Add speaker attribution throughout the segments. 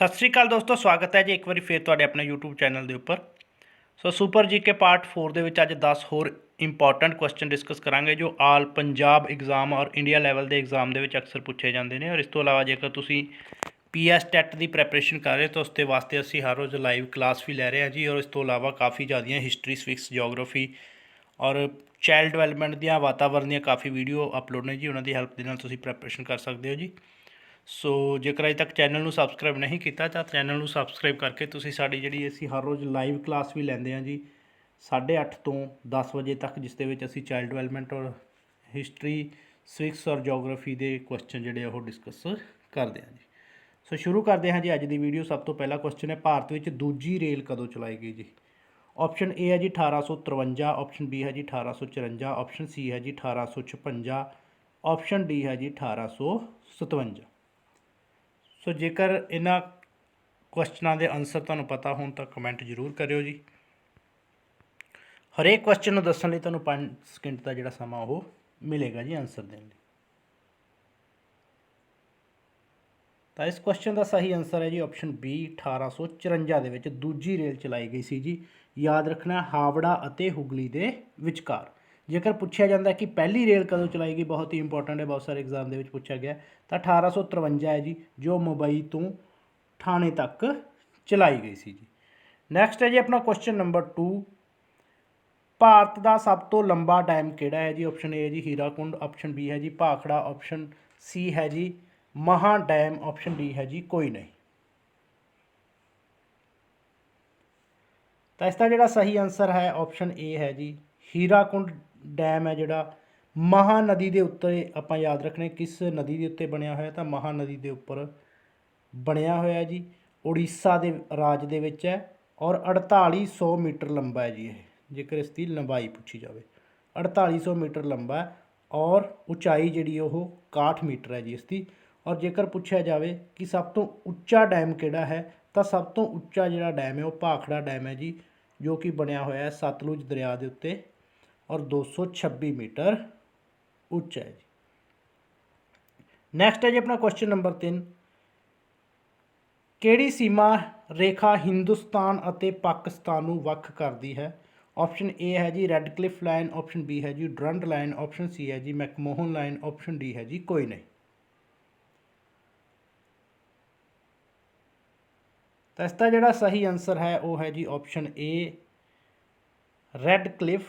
Speaker 1: ਸਤਿ ਸ੍ਰੀ ਅਕਾਲ ਦੋਸਤੋ, ਸਵਾਗਤ ਹੈ ਜੀ ਇੱਕ ਵਾਰੀ ਫੇਰ ਤੁਹਾਡੇ ਆਪਣੇ YouTube ਚੈਨਲ ਦੇ ਉੱਪਰ। ਸੋ ਸੁਪਰ ਜੀ ਕੇ ਪਾਰਟ 4 ਦੇ ਵਿੱਚ ਅੱਜ 10 ਹੋਰ ਇੰਪੋਰਟੈਂਟ ਕੁਐਸਚਨ ਡਿਸਕਸ ਕਰਾਂਗੇ, ਜੋ ਆਲ ਪੰਜਾਬ ਐਗਜ਼ਾਮ ਔਰ ਇੰਡੀਆ ਲੈਵਲ ਦੇ ਐਗਜ਼ਾਮ ਦੇ ਵਿੱਚ ਅਕਸਰ ਪੁੱਛੇ ਜਾਂਦੇ ਨੇ। ਔਰ ਇਸ ਤੋਂ ਇਲਾਵਾ ਜੇਕਰ ਤੁਸੀਂ ਪੀਐਸ ਟੈਟ ਦੀ ਪ੍ਰੈਪਰੇਸ਼ਨ ਕਰ ਰਹੇ ਹੋ, ਤਾਂ ਉਸ ਦੇ ਵਾਸਤੇ ਅਸੀਂ ਹਰ ਰੋਜ਼ ਲਾਈਵ ਕਲਾਸ ਵੀ ਲੈ ਰਹੇ ਹਾਂ ਜੀ। ਔਰ ਇਸ ਤੋਂ ਇਲਾਵਾ ਕਾਫੀ ਜ਼ਿਆਦੀਆਂ ਹਿਸਟਰੀ ਸਵਿਕਸ ਜੀਓਗ੍ਰਾਫੀ ਔਰ ਚਾਈਲਡ ਡਿਵੈਲਪਮੈਂਟ ਦੀਆਂ ਵਾਤਾਵਰਣ ਦੀਆਂ ਕਾਫੀ ਵੀਡੀਓ ਅਪਲੋਡ ਨੇ ਜੀ। ਉਹਨਾਂ ਦੀ ਹੈਲਪ ਦੇ ਨਾਲ ਤੁਸੀਂ ਪ੍ਰੈਪਰੇਸ਼ਨ ਕਰ ਸਕਦੇ ਹੋ ਜੀ। ਸੋ ਜੇਕਰ ਅਜੇ ਤੱਕ ਚੈਨਲ ਨੂੰ ਸਬਸਕ੍ਰਾਈਬ ਨਹੀਂ ਕੀਤਾ, ਤਾਂ ਚੈਨਲ ਨੂੰ ਸਬਸਕ੍ਰਾਈਬ ਕਰਕੇ ਤੁਸੀਂ ਸਾਡੀ ਜਿਹੜੀ ਅਸੀਂ ਹਰ ਰੋਜ਼ ਲਾਈਵ ਕਲਾਸ ਵੀ ਲੈਂਦੇ ਹਾਂ ਜੀ 8:30 ਤੋਂ 10 ਵਜੇ ਤੱਕ, ਜਿਸ ਦੇ ਵਿੱਚ ਅਸੀਂ ਚਾਈਲਡ ਡਿਵੈਲਪਮੈਂਟ ਔਰ ਹਿਸਟਰੀ ਸਵਿਕਸ ਔਰ ਜੀਓਗ੍ਰਾਫੀ ਦੇ ਕੁਐਸਚਨ ਜਿਹੜੇ ਆ ਉਹ ਡਿਸਕਸ ਕਰਦੇ ਹਾਂ ਜੀ। ਸੋ ਸ਼ੁਰੂ ਕਰਦੇ ਹਾਂ ਜੀ ਅੱਜ ਦੀ ਵੀਡੀਓ ਸਭ ਤੋਂ ਪਹਿਲਾ ਕੁਐਸਚਨ ਹੈ, ਭਾਰਤ ਵਿੱਚ ਦੂਜੀ ਰੇਲ ਕਦੋਂ ਚਲਾਈ ਗਈ ਜੀ? ਆਪਸ਼ਨ ਏ ਹੈ ਜੀ 1853 ਆਪਸ਼ਨ ਬੀ ਹੈ ਜੀ 1854 ਆਪਸ਼ਨ ਸੀ ਹੈ ਜੀ 1856 ਆਪਸ਼ਨ ਡੀ ਹੈ ਜੀ 1857 ਸੋ ਜੇਕਰ ਇਹਨਾਂ ਕੁਐਸਚਨਾਂ ਦੇ ਆਨਸਰ ਤੁਹਾਨੂੰ ਪਤਾ ਹੋਣ ਤਾਂ ਕਮੈਂਟ ਜ਼ਰੂਰ ਕਰਿਓ ਜੀ। ਹਰੇਕ ਕੁਐਸਚਨ ਨੂੰ ਦੱਸਣ ਲਈ ਤੁਹਾਨੂੰ 5 ਸਕਿੰਟ ਦਾ ਜਿਹੜਾ ਸਮਾਂ ਉਹ ਮਿਲੇਗਾ ਜੀ ਆਨਸਰ ਦੇਣ ਲਈ। ਤਾਂ ਇਸ ਕੁਐਸਚਨ ਦਾ ਸਹੀ ਆਨਸਰ ਹੈ ਜੀ ਆਪਸ਼ਨ ਬੀ 1854 ਦੇ ਵਿੱਚ ਦੂਜੀ ਰੇਲ ਚਲਾਈ ਗਈ ਸੀ ਜੀ। ਯਾਦ ਰੱਖਣਾ ਹਾਵੜਾ ਅਤੇ ਹੁਗਲੀ ਦੇ ਵਿਚਕਾਰ। ਜੇਕਰ ਪੁੱਛਿਆ ਜਾਂਦਾ ਕਿ ਪਹਿਲੀ ਰੇਲ ਕਦੋਂ ਚਲਾਈ ਗਈ, ਬਹੁਤ ਹੀ ਇੰਪੋਰਟੈਂਟ ਹੈ, ਬਹੁਤ ਸਾਰੇ ਐਗਜ਼ਾਮ ਦੇ ਵਿੱਚ ਪੁੱਛਿਆ ਗਿਆ। ਤਾਂ 1853 ਹੈ ਜੀ, ਜੋ ਮੁੰਬਈ ਤੋਂ ਥਾਣੇ ਤੱਕ ਚਲਾਈ ਗਈ ਸੀ ਜੀ। ਨੈਕਸਟ ਹੈ ਜੀ ਆਪਣਾ ਕੁਐਸਚਨ ਨੰਬਰ 2 ਭਾਰਤ ਦਾ ਸਭ ਤੋਂ ਲੰਬਾ ਡੈਮ ਕਿਹੜਾ ਹੈ ਜੀ? ਆਪਸ਼ਨ ਏ ਹੈ ਜੀ, ਹੀਰਾਕੁੰਡ। ਆਪਸ਼ਨ ਬੀ ਹੈ ਜੀ, ਭਾਖੜਾ। ਆਪਸ਼ਨ ਸੀ ਹੈ ਜੀ, ਮਹਾ ਡੈਮ ਆਪਸ਼ਨ ਡੀ ਹੈ ਜੀ, ਕੋਈ ਨਹੀਂ। ਤਾਂ ਇਸ ਦਾ ਜਿਹੜਾ ਸਹੀ ਆਨਸਰ ਹੈ ਆਪਸ਼ਨ ਏ ਹੈ ਜੀ, ਹੀਰਾਕੁੰਡ ਡੈਮ ਹੈ ਜਿਹੜਾ ਮਹਾ ਨਦੀ ਦੇ ਉੱਤੇ ਆਪਾਂ ਯਾਦ ਰੱਖਣਾ ਕਿਸ ਨਦੀ ਦੇ ਉੱਤੇ ਬਣਿਆ ਹੋਇਆ ਤਾਂ ਮਹਾ ਨਦੀ ਦੇ ਉੱਪਰ ਬਣਿਆ ਹੋਇਆ ਜੀ, ਉੜੀਸਾ ਦੇ ਰਾਜ ਦੇ ਵਿੱਚ ਹੈ ਔਰ 4800 ਮੀਟਰ ਲੰਬਾ ਹੈ ਜੀ ਇਹ, ਜੇਕਰ ਇਸ ਦੀ ਲੰਬਾਈ ਪੁੱਛੀ ਜਾਵੇ। 4800 ਮੀਟਰ ਲੰਬਾ ਹੈ ਔਰ ਉਚਾਈ ਜਿਹੜੀ ਉਹ 61 ਮੀਟਰ ਹੈ ਜੀ ਇਸ ਦੀ। ਔਰ ਜੇਕਰ ਪੁੱਛਿਆ ਜਾਵੇ ਕਿ ਸਭ ਤੋਂ ਉੱਚਾ ਡੈਮ ਕਿਹੜਾ ਹੈ, ਤਾਂ ਸਭ ਤੋਂ ਉੱਚਾ ਜਿਹੜਾ ਡੈਮ ਹੈ ਉਹ ਭਾਖੜਾ ਡੈਮ ਹੈ ਜੀ, ਜੋ ਕਿ ਬਣਿਆ ਹੋਇਆ ਹੈ ਸਤਲੁਜ ਦਰਿਆ ਦੇ ਉੱਤੇ ਔਰ 226 ਮੀਟਰ ਉੱਚਾ ਹੈ ਜੀ। ਨੈਕਸਟ ਹੈ ਜੀ ਆਪਣਾ ਕੁਐਸਚਨ ਨੰਬਰ 3 ਕਿਹੜੀ ਸੀਮਾ ਰੇਖਾ ਹਿੰਦੁਸਤਾਨ ਅਤੇ ਪਾਕਿਸਤਾਨ ਨੂੰ ਵੱਖ ਕਰਦੀ ਹੈ? ਆਪਸ਼ਨ ਏ ਹੈ ਜੀ Radcliffe line option B ਹੈ ਜੀ ਡਰੰਡ ਲਾਈਨ ਆਪਸ਼ਨ ਸੀ ਹੈ ਜੀ ਮੈਕਮੋਹਨ ਲਾਈਨ ਆਪਸ਼ਨ ਡੀ ਹੈ ਜੀ ਕੋਈ ਨਹੀਂ। ਤਾਂ ਇਸ ਦਾ ਜਿਹੜਾ ਸਹੀ ਆਨਸਰ ਹੈ ਉਹ ਹੈ ਜੀ option A Radcliffe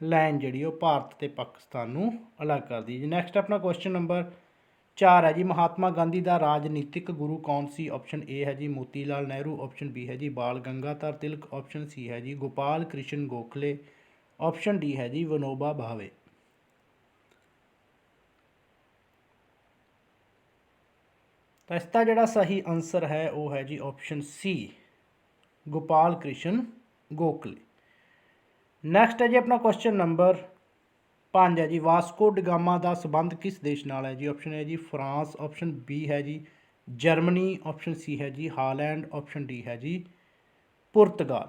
Speaker 1: line ਜਿਹੜੀ ਉਹ ਭਾਰਤ ਤੇ ਪਾਕਿਸਤਾਨ ਨੂੰ ਅਲੱਗ ਕਰਦੀ ਹੈ। ਜੀ ਨੈਕਸਟ ਆਪਣਾ ਕੁਐਸਚਨ ਨੰਬਰ 4 ਹੈ ਜੀ, ਮਹਾਤਮਾ ਗਾਂਧੀ ਦਾ ਰਾਜਨੀਤਿਕ ਗੁਰੂ ਕੌਣ ਸੀ? ਆਪਸ਼ਨ ਏ ਹੈ ਜੀ ਮੋਤੀ ਲਾਲ ਨਹਿਰੂ ਆਪਸ਼ਨ ਬੀ ਹੈ ਜੀ, ਬਾਲ ਗੰਗਾਧਰ ਤਿਲਕ ਆਪਸ਼ਨ ਸੀ ਹੈ ਜੀ, ਗੋਪਾਲ ਕ੍ਰਿਸ਼ਨ ਗੋਖਲੇ ਆਪਸ਼ਨ ਡੀ ਹੈ ਜੀ, ਵਿਨੋਬਾ ਭਾਵੇ। ਤਾਂ ਇਸ ਦਾ ਜਿਹੜਾ ਸਹੀ ਆਨਸਰ ਹੈ, ਉਹ ਹੈ ਜੀ option C Gopal Krishna Gokhale. Next ਹੈ ਜੀ ਆਪਣਾ ਕੁਐਸਚਨ ਨੰਬਰ 5 ਹੈ ਜੀ। ਵਾਸਕੋ ਡਗਾਮਾ ਦਾ ਸਬੰਧ ਕਿਸ ਦੇਸ਼ ਨਾਲ ਹੈ ਜੀ? ਆਪਸ਼ਨ ਹੈ ਜੀ ਫਰਾਂਸ ਆਪਸ਼ਨ ਬੀ ਹੈ ਜੀ ਜਰਮਨੀ ਆਪਸ਼ਨ ਸੀ ਹੈ ਜੀ ਹਾਲੈਂਡ ਆਪਸ਼ਨ ਡੀ ਹੈ ਜੀ ਪੁਰਤਗਾਲ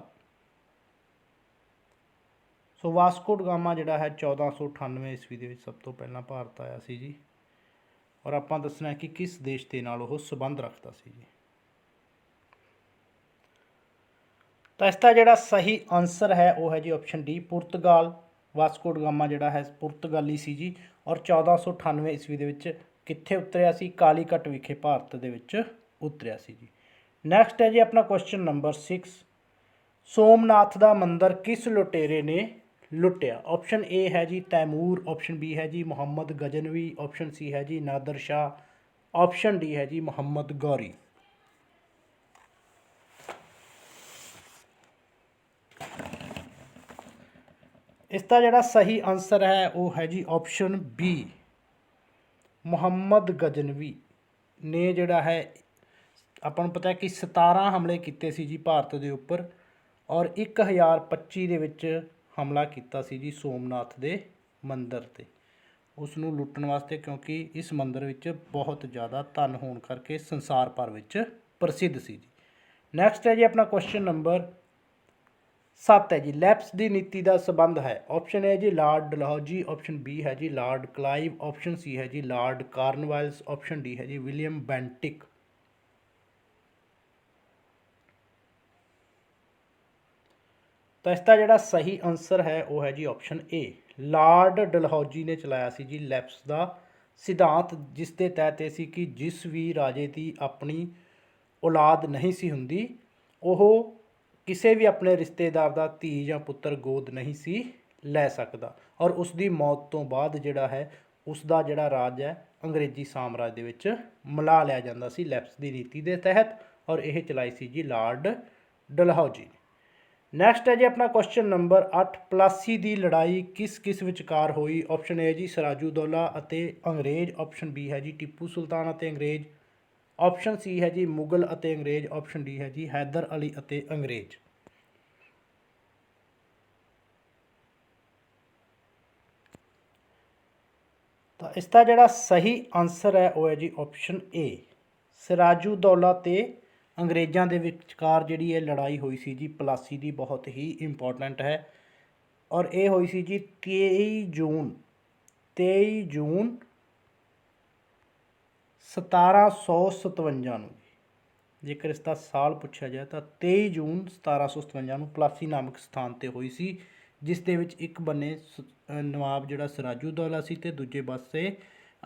Speaker 1: ਸੋ ਵਾਸਕੋ ਡਗਾਮਾ ਜਿਹੜਾ ਹੈ 1498 ਈਸਵੀ ਦੇ ਵਿੱਚ ਸਭ ਤੋਂ ਪਹਿਲਾਂ ਭਾਰਤ ਆਇਆ ਸੀ ਜੀ। ਔਰ ਆਪਾਂ ਦੱਸਣਾ ਕਿ ਕਿਸ ਦੇਸ਼ ਦੇ ਨਾਲ ਉਹ ਸਬੰਧ ਰੱਖਦਾ ਸੀ ਜੀ? ਤਾਂ ਇਸ ਦਾ ਜਿਹੜਾ ਸਹੀ ਆਨਸਰ ਹੈ, ਉਹ ਹੈ ਜੀ option D Portugal. Vasco da Gama ਜਿਹੜਾ ਹੈ, ਪੁਰਤਗਾਲੀ ਸੀ ਜੀ। ਔਰ 1498 ਈਸਵੀ ਦੇ ਵਿੱਚ ਕਿੱਥੇ ਉਤਰਿਆ ਸੀ? ਕਾਲੀਕਟ ਵਿਖੇ ਭਾਰਤ ਦੇ ਵਿੱਚ ਉਤਰਿਆ ਸੀ ਜੀ। ਨੈਕਸਟ ਹੈ ਜੀ ਆਪਣਾ ਕੁਐਸਚਨ ਨੰਬਰ 6 ਸੋਮਨਾਥ ਦਾ ਮੰਦਿਰ ਕਿਸ ਲੁਟੇਰੇ ਨੇ ਲੁੱਟਿਆ? ਆਪਸ਼ਨ ਏ ਹੈ ਜੀ ਤੈਮੂਰ ਆਪਸ਼ਨ ਬੀ ਹੈ ਜੀ ਮੁਹੰਮਦ ਗਜਨਵੀ ਆਪਸ਼ਨ ਸੀ ਹੈ ਜੀ ਨਾਦਰ ਸ਼ਾਹ ਆਪਸ਼ਨ ਡੀ ਹੈ ਜੀ ਮੁਹੰਮਦ ਗੌਰੀ। ਇਸ ਦਾ ਜਿਹੜਾ ਸਹੀ ਆਨਸਰ ਹੈ, ਉਹ ਹੈ ਜੀ ਆਪਸ਼ਨ ਬੀ ਮੁਹੰਮਦ ਗਜਨਵੀ ਨੇ ਜਿਹੜਾ ਹੈ, ਆਪਾਂ ਨੂੰ ਪਤਾ ਹੈ ਕਿ 17 ਹਮਲੇ ਕੀਤੇ ਸੀ ਜੀ ਭਾਰਤ ਦੇ ਉੱਪਰ ਔਰ 1025 ਦੇ ਵਿੱਚ ਹਮਲਾ ਕੀਤਾ ਸੀ ਜੀ ਸੋਮਨਾਥ ਦੇ ਮੰਦਿਰ ਤੇ। ਉਸ ਨੂੰ ਲੁੱਟਣ ਵਾਸਤੇ ਕਿਉਂਕਿ ਇਸ ਮੰਦਿਰ ਵਿੱਚ ਬਹੁਤ ਜ਼ਿਆਦਾ ਧਨ ਹੋਣ ਕਰਕੇ ਸੰਸਾਰ ਭਰ ਵਿੱਚ ਪ੍ਰਸਿੱਧ ਸੀ ਜੀ। ਨੈਕਸਟ ਹੈ ਜੀ ਆਪਣਾ ਕੁਐਸਚਨ ਨੰਬਰ ਸੱਤ ਹੈ ਜੀ, ਲੈਪਸ ਦੀ ਨੀਤੀ ਦਾ ਸਬੰਧ ਹੈ। ਆਪਸ਼ਨ ਹੈ ਜੀ, ਲਾਰਡ ਡਲਹੌਜੀ, ਆਪਸ਼ਨ ਬੀ ਹੈ ਜੀ, ਲਾਰਡ ਕਲਾਈਵ, ਆਪਸ਼ਨ ਸੀ ਹੈ ਜੀ, ਲਾਰਡ ਕਾਰਨਵਾਲਸ, ਆਪਸ਼ਨ ਡੀ ਹੈ ਜੀ, ਵਿਲੀਅਮ ਬੈਂਟਿਕ। ਤਾਂ ਇਸ ਦਾ ਜਿਹੜਾ ਸਹੀ ਆਨਸਰ ਹੈ, ਉਹ ਹੈ ਜੀ ਆਪਸ਼ਨ ਏ ਲਾਰਡ ਡਲਹੌਜੀ ਨੇ ਚਲਾਇਆ ਸੀ ਜੀ ਲੈਪਸ ਦਾ ਸਿਧਾਂਤ, ਜਿਸ ਦੇ ਤਹਿਤ ਇਹ ਸੀ ਕਿ ਜਿਸ ਵੀ ਰਾਜੇ ਦੀ ਆਪਣੀ ਔਲਾਦ ਨਹੀਂ ਸੀ ਹੁੰਦੀ, ਉਹ ਕਿਸੇ ਵੀ ਆਪਣੇ ਰਿਸ਼ਤੇਦਾਰ ਦਾ ਧੀ ਜਾਂ ਪੁੱਤਰ ਗੋਦ ਨਹੀਂ ਸੀ ਲੈ ਸਕਦਾ ਔਰ ਉਸ ਦੀ ਮੌਤ ਤੋਂ ਬਾਅਦ ਜਿਹੜਾ ਹੈ ਉਸ ਦਾ ਜਿਹੜਾ ਰਾਜ ਹੈ, ਅੰਗਰੇਜ਼ੀ ਸਾਮਰਾਜ ਦੇ ਵਿੱਚ ਮਿਲਾ ਲਿਆ ਜਾਂਦਾ ਸੀ ਲੈਪਸ ਦੀ ਨੀਤੀ ਦੇ ਤਹਿਤ ਔਰ ਇਹ ਚਲਾਈ ਸੀ ਜੀ ਲਾਰਡ ਡਲਹੌਜੀ ਨੇ। ਨੈਕਸਟ ਹੈ ਜੀ ਆਪਣਾ ਕੁਐਸਚਨ ਨੰਬਰ 8 ਪਲਾਸੀ ਦੀ ਲੜਾਈ ਕਿਸ ਕਿਸ ਵਿਚਕਾਰ ਹੋਈ? ਆਪਸ਼ਨ ਏ ਜੀ ਸਰਾਜੂਦੌਲਾ ਅਤੇ ਅੰਗਰੇਜ਼। ਆਪਸ਼ਨ ਬੀ ਹੈ ਜੀ ਟਿੱਪੂ ਸੁਲਤਾਨ ਅਤੇ ਅੰਗਰੇਜ਼। ਆਪਸ਼ਨ ਸੀ ਹੈ ਜੀ ਮੁਗਲ ਅਤੇ ਅੰਗਰੇਜ਼, ਆਪਸ਼ਨ ਡੀ ਹੈ ਜੀ ਹੈਦਰ ਅਲੀ ਅਤੇ ਅੰਗਰੇਜ਼। ਤਾਂ ਇਸ ਦਾ ਜਿਹੜਾ ਸਹੀ ਆਨਸਰ ਹੈ, ਉਹ ਹੈ ਜੀ ਆਪਸ਼ਨ ਏ ਸਿਰਾਜੂਦੌਲਾ ਤੇ ਅੰਗਰੇਜ਼ਾਂ ਦੇ ਵਿਚਕਾਰ ਜਿਹੜੀ ਇਹ ਲੜਾਈ ਹੋਈ ਸੀ ਜੀ, ਪਲਾਸੀ ਦੀ ਬਹੁਤ ਹੀ ਇੰਪੋਰਟੈਂਟ ਹੈ। ਔਰ ਇਹ ਹੋਈ ਸੀ ਜੀ 23 ਜੂਨ 23 ਜੂਨ 1757 ਨੂੰ ਜੇਕਰ ਇਸ ਦਾ ਸਾਲ ਪੁੱਛਿਆ ਜਾਏ ਤਾਂ 23 ਜੂਨ 1757 ਨੂੰ ਪਲਾਸੀ ਨਾਮਕ ਸਥਾਨ ਤੇ ਹੋਈ ਸੀ, ਜਿਸ ਦੇ ਵਿੱਚ ਇੱਕ ਬੰਨੇ ਸ- ਨਵਾਬ ਜਿਹੜਾ ਸਰਾਜੂਦੌਲਾ ਸੀ ਤੇ ਦੂਜੇ ਪਾਸੇ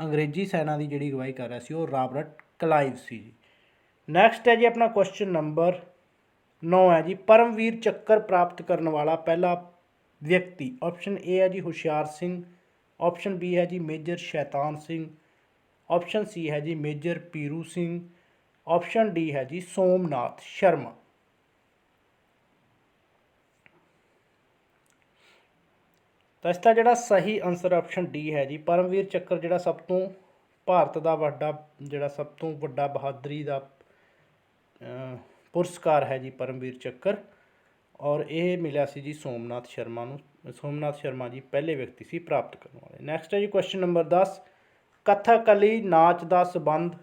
Speaker 1: ਅੰਗਰੇਜ਼ੀ ਸੈਨਾ ਦੀ ਜਿਹੜੀ ਅਗਵਾਈ ਕਰ ਰਿਹਾ ਸੀ, ਉਹ ਰਾਬਰਟ ਕਲਾਈਵ ਸੀ ਜੀ। ਨੈਕਸਟ ਹੈ ਜੀ ਆਪਣਾ ਕੁਐਸਚਨ ਨੰਬਰ 9 ਹੈ ਜੀ। ਪਰਮਵੀਰ ਚੱਕਰ ਪ੍ਰਾਪਤ ਕਰਨ ਵਾਲਾ ਪਹਿਲਾ ਵਿਅਕਤੀ। ਆਪਸ਼ਨ ਏ ਹੈ ਜੀ ਹੁਸ਼ਿਆਰ ਸਿੰਘ। ਆਪਸ਼ਨ ਬੀ ਹੈ ਜੀ ਮੇਜਰ ਸ਼ੈਤਾਨ ਸਿੰਘ। ਆਪਸ਼ਨ ਸੀ ਹੈ ਜੀ major Piru Singh, option D ਹੈ ਜੀ ਸੋਮਨਾਥ ਸ਼ਰਮਾ। ਤਾਂ ਇਸ ਦਾ ਜਿਹੜਾ ਸਹੀ ਆਨਸਰ ਆਪਸ਼ਨ ਡੀ ਹੈ ਜੀ, ਪਰਮਵੀਰ ਚੱਕਰ ਜਿਹੜਾ ਸਭ ਤੋਂ ਭਾਰਤ ਦਾ ਵੱਡਾ, ਜਿਹੜਾ ਸਭ ਤੋਂ ਵੱਡਾ ਬਹਾਦਰੀ ਦਾ ਪੁਰਸਕਾਰ ਹੈ ਜੀ ਪਰਮਵੀਰ ਚੱਕਰ। ਔਰ ਇਹ ਮਿਲਿਆ ਸੀ ਜੀ ਸੋਮਨਾਥ ਸ਼ਰਮਾ ਨੂੰ, ਸੋਮਨਾਥ ਸ਼ਰਮਾ ਜੀ ਪਹਿਲੇ ਵਿਅਕਤੀ ਸੀ ਪ੍ਰਾਪਤ ਕਰਨ ਵਾਲੇ। ਨੈਕਸਟ ਹੈ ਜੀ ਕੁਐਸਚਨ ਨੰਬਰ 10 ਕਥਕਲੀ ਨਾਚ ਦਾ ਸਬੰਧ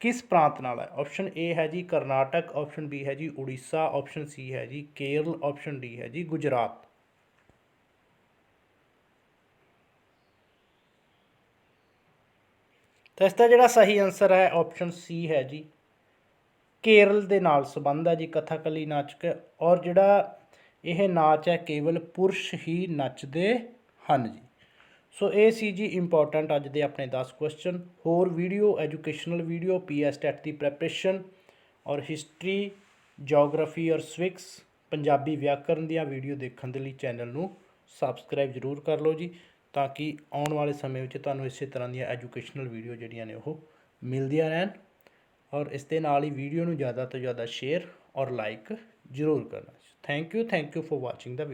Speaker 1: ਕਿਸ ਪ੍ਰਾਂਤ ਨਾਲ ਹੈ? ਆਪਸ਼ਨ ਏ ਹੈ ਜੀ ਕਰਨਾਟਕ ਆਪਸ਼ਨ ਬੀ ਹੈ ਜੀ ਉੜੀਸਾ ਆਪਸ਼ਨ ਸੀ ਹੈ ਜੀ ਕੇਰਲ ਆਪਸ਼ਨ ਡੀ ਹੈ ਜੀ ਗੁਜਰਾਤ। ਤਾਂ ਇਸ ਦਾ ਜਿਹੜਾ ਸਹੀ ਆਨਸਰ ਹੈ ਆਪਸ਼ਨ ਸੀ ਹੈ ਜੀ। ਕੇਰਲ ਦੇ ਨਾਲ ਸੰਬੰਧ ਹੈ ਜੀ ਕਥਕਲੀ ਨਾਚ ਔਰ ਜਿਹੜਾ ਇਹ ਨਾਚ ਹੈ ਕੇਵਲ ਪੁਰਸ਼ ਹੀ ਨੱਚਦੇ ਹਨ ਜੀ। ਸੋ ਇਹ ਸੀ ਜੀ ਇੰਪੋਰਟੈਂਟ ਅੱਜ ਦੇ ਆਪਣੇ 10 ਕੁਐਸਚਨ ਹੋਰ video educational video PS TET ਦੀ ਪ੍ਰੈਪਰੇਸ਼ਨ ਔਰ ਹਿਸਟਰੀ ਜੀਓਗ੍ਰਾਫੀ ਔਰ ਸਵਿਕਸ ਪੰਜਾਬੀ ਵਿਆਕਰਨ ਦੀਆਂ ਵੀਡੀਓ ਦੇਖਣ ਦੇ ਲਈ ਚੈਨਲ ਨੂੰ ਸਬਸਕ੍ਰਾਈਬ ਜ਼ਰੂਰ ਕਰ ਲਓ ਜੀ, ਤਾਂ ਕਿ ਆਉਣ ਵਾਲੇ ਸਮੇਂ ਵਿੱਚ ਤੁਹਾਨੂੰ ਇਸੇ ਤਰ੍ਹਾਂ ਦੀਆਂ ਐਜੂਕੇਸ਼ਨਲ ਵੀਡੀਓ ਜਿਹੜੀਆਂ ਨੇ ਉਹ ਮਿਲਦੀਆਂ ਰਹਿਣ ਔਰ ਇਸ ਦੇ ਨਾਲ ਹੀ ਵੀਡੀਓ ਨੂੰ ਜ਼ਿਆਦਾ ਤੋਂ ਜ਼ਿਆਦਾ ਸ਼ੇਅਰ ਔਰ ਲਾਈਕ ਜ਼ਰੂਰ ਕਰਨਾ। Thank you thank you for watching the